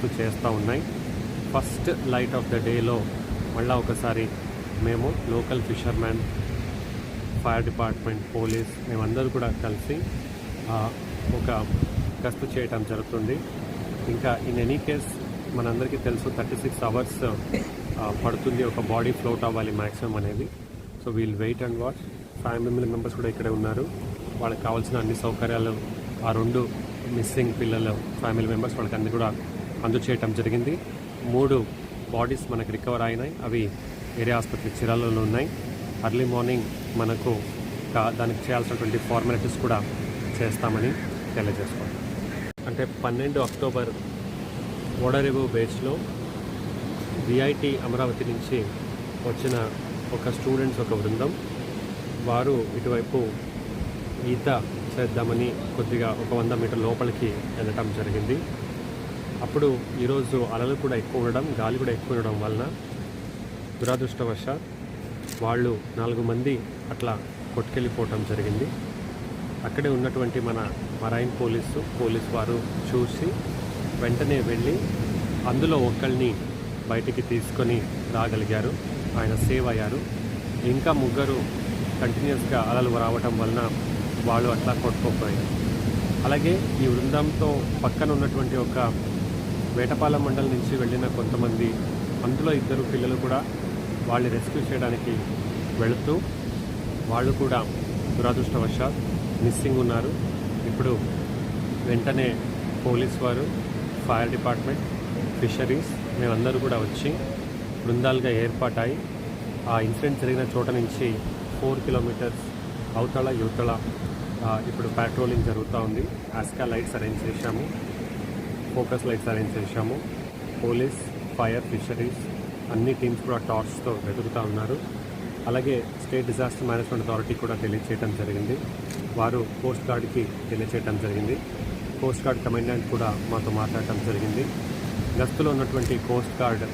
Sir చేస్తూ ఉన్నాయి. First light of the డేలో మళ్ళీ ఒకసారి మేము local fisherman fire department police మేమందరూ కూడా కలిసి ఒక గస్తు చేయటం జరుగుతుంది. ఇంకా ఇన్ ఎనీ కేస్ మనందరికీ తెలుసు థర్టీ సిక్స్ అవర్స్ పడుతుంది. ఒక బాడీ ఫ్లోట్ అవ్వాలి మ్యాక్సిమం అనేది. So we'll wait and watch family members కూడా ఇక్కడే ఉన్నారు. వాళ్ళకి కావాల్సిన అన్ని సౌకర్యాలు ఆ రెండు మిస్సింగ్ పిల్లలు ఫ్యామిలీ మెంబర్స్ వాళ్ళకి అన్ని కూడా అందచేయటం జరిగింది. మూడు బాడీస్ మనకి రికవర్ అయినాయి. అవి ఏరియా ఆసుపత్రి చిరాలలో ఉన్నాయి. అర్లీ మార్నింగ్ మనకు దానికి చేయాల్సినటువంటి ఫార్మాలిటీస్ కూడా చేస్తామని తెలియజేసుకోండి అంటే పన్నెండు అక్టోబర్ ఓడరేవు బేస్లో విఐటి అమరావతి నుంచి వచ్చిన ఒక స్టూడెంట్స్ ఒక బృందం వారు ఇటువైపు ఈత చేద్దామని కొద్దిగా ఒక వంద మీటర్ లోపలికి వెళ్ళటం జరిగింది. అప్పుడు ఈరోజు అలలు కూడా ఎక్కువ ఉండడం గాలి కూడా ఎక్కువ ఉండడం వలన దురదృష్టవశాత్ వాళ్ళు నాలుగు మంది అట్లా కొట్టుకెళ్ళిపోవటం జరిగింది. అక్కడే ఉన్నటువంటి మన మరైన్ పోలీసు పోలీస్ వారు చూసి వెంటనే వెళ్ళి అందులో ఒకళ్ళని బయటికి తీసుకొని రాగలిగారు. ఆయన సేవ్ అయ్యారు. ఇంకా ముగ్గురు కంటిన్యూస్గా అలలు రావటం వలన వాళ్ళు అట్లా కొట్టుకోపోయారు. అలాగే ఈ బృందంతో పక్కన ఉన్నటువంటి ఒక వేటపాలెం మండలం నుంచి వెళ్ళిన కొంతమంది అందులో ఇద్దరు పిల్లలు కూడా వాళ్ళని రెస్క్యూ చేయడానికి వెళుతూ వాళ్ళు కూడా దురదృష్టవశాత్ మిస్సింగ్ ఉన్నారు. ఇప్పుడు వెంటనే పోలీస్ వారు ఫైర్ డిపార్ట్మెంట్ ఫిషరీస్ మేమందరూ కూడా వచ్చి బృందాలుగా ఏర్పాటాయి ఆ ఇన్సిడెంట్ జరిగిన చోట నుంచి ఫోర్ కిలోమీటర్స్ అవతల యువతల ఇప్పుడు పెట్రోలింగ్ జరుగుతూ ఉంది. ఆస్కా లైట్స్ అరేంజ్ చేశాము. ఫోకస్ లైట్స్ అరేంజ్ చేశాము. పోలీస్ ఫైర్ ఫిషరీస్ అన్ని టీమ్స్ కూడా టార్చ్తో వెతుకుతూ ఉన్నారు. అలాగే స్టేట్ డిజాస్టర్ మేనేజ్మెంట్ అథారిటీ కూడా తెలియచేయడం జరిగింది. వారు కోస్ట్ గార్డ్కి తెలియచేయడం జరిగింది. కోస్ట్ గార్డ్ కమాండెంట్ కూడా మాతో మాట్లాడటం జరిగింది. గస్తులో ఉన్నటువంటి కోస్ట్ గార్డ్